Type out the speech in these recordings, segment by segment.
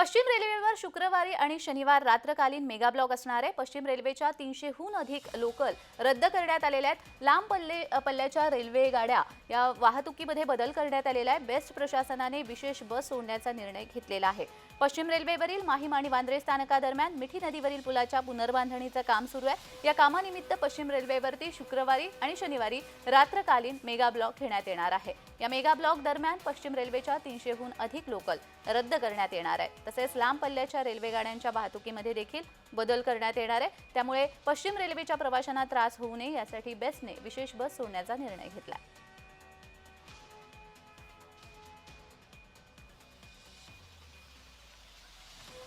पश्चिम रेल्वेवर शुक्रवारी आणि शनिवार रात्रकालीन मेगा ब्लॉक असणार आहे. पश्चिम रेल्वेच्या तीनशेहून अधिक लोकल रद्द करण्यात आलेल्या आहेत. लांब पल्ले पल्ल्याच्या रेल्वे गाड्या या वाहतुकीमध्ये बदल करण्यात आलेला आहे. बेस्ट प्रशासनाने विशेष बस सोडण्याचा निर्णय घेतलेला आहे. पश्चिम रेल्वेवरील माहीम आणि वांद्रे स्थानकादरम्यान मिठी नदीवरील पुलाच्या पुनर्बांधणीचं काम सुरू आहे. या कामानिमित्त पश्चिम रेल्वेवरती शुक्रवारी आणि शनिवारी रात्रकालीन मेगा ब्लॉक घेण्यात येणार आहे. या मेगा ब्लॉक दरम्यान पश्चिम रेल्वेच्या तीनशेहून अधिक लोकल रद्द करण्यात येणार आहे. तसेच लांब पल्ल्याच्या रेल्वे गाड्यांच्या वाहतुकीमध्ये देखील बदल करण्यात येणार आहे. त्यामुळे पश्चिम रेल्वेच्या प्रवाशांना त्रास होऊ नये यासाठी बेस्टने विशेष बस सोडण्याचा निर्णय घेतला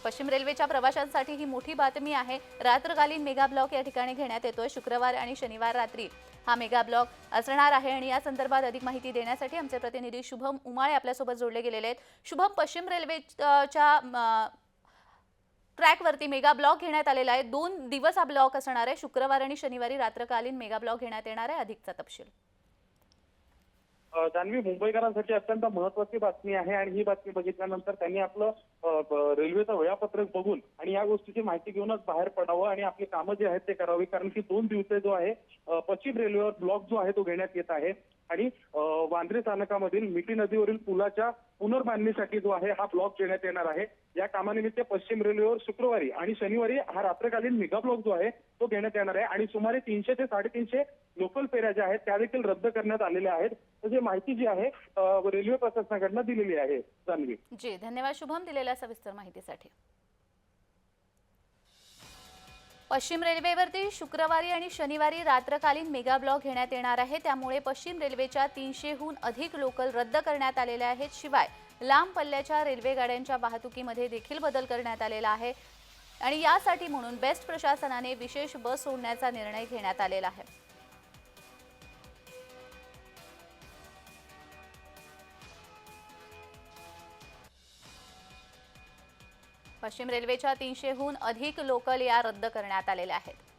पश्चिम रेल्वेच्या प्रवाशांसाठी ही मोठी बातमी आहे. रात्रकालीन मेगा ब्लॉक या ठिकाणी घेण्यात येतोय. शुक्रवार आणि शनिवार रात्री हा मेगा ब्लॉक असणार आहे आणि या संदर्भात अधिक माहिती देण्यासाठी आमचे प्रतिनिधी शुभम उमाळे आपल्यासोबत जोडले गेलेले आहेत. शुभम पश्चिम रेल्वेच्या ट्रॅकवरती मेगा ब्लॉक घेण्यात आलेला आहे. दोन दिवस हा ब्लॉक असणार आहे. शुक्रवार आणि शनिवारी रात्रकालीन मेगा ब्लॉक घेण्यात येणार आहे. अधिकचा तपशील. जान्हवी मुंबईकरांसाठी अत्यंत महत्वाची बातमी आहे आणि ही बातमी बघितल्यानंतर त्यांनी आपलं रेल्वेचं वेळापत्रक बघून आणि या गोष्टीची माहिती घेऊनच बाहेर पडावं आणि आपली कामं जी आहेत ते करावी. कारण की दोन दिवस जो आहे पश्चिम रेल्वेवर ब्लॉक जो आहे तो घेण्यात येत आहे. आणि वांद्रे स्थानकामधील मिठी नदीवरील पुलाच्या पुनर्बांधणीसाठी जो आहे हा ब्लॉक घेण्यात येणार आहे. या कामानिमित्त पश्चिम रेल्वेवर शुक्रवारी आणि शनिवारी हा रात्रकालीन मेगा ब्लॉक जो आहे तो घेण्यात येणार आहे. आणि सुमारे तीनशे ते साडेतीनशे लोकल फेऱ्या ज्या आहेत त्या देखील रद्द करण्यात आलेल्या आहेत. तशी माहिती जी आहे रेल्वे प्रशासनाकडनं दिलेली आहे जानवी जी धन्यवाद शुभम दिलेल्या सविस्तर माहितीसाठी. पश्चिम रेल्वेवरती शुक्रवारी आणि शनिवारी रात्रकालीन मेगा ब्लॉक घेण्यात येणार आहे. त्यामुळे पश्चिम रेल्वेच्या तीनशेहून अधिक लोकल रद्द करण्यात आलेल्या आहेत. शिवाय लांब पल्ल्याच्या रेल्वे गाड्यांच्या वाहतुकीमध्ये देखील बदल करण्यात आलेला आहे. आणि यासाठी म्हणून बेस्ट प्रशासनाने विशेष बस सोडण्याचा निर्णय घेण्यात आलेला आहे. पश्चिम रेल्वेच्या तीनशेहून अधिक लोकल या रद्द करण्यात आलेल्या आहेत.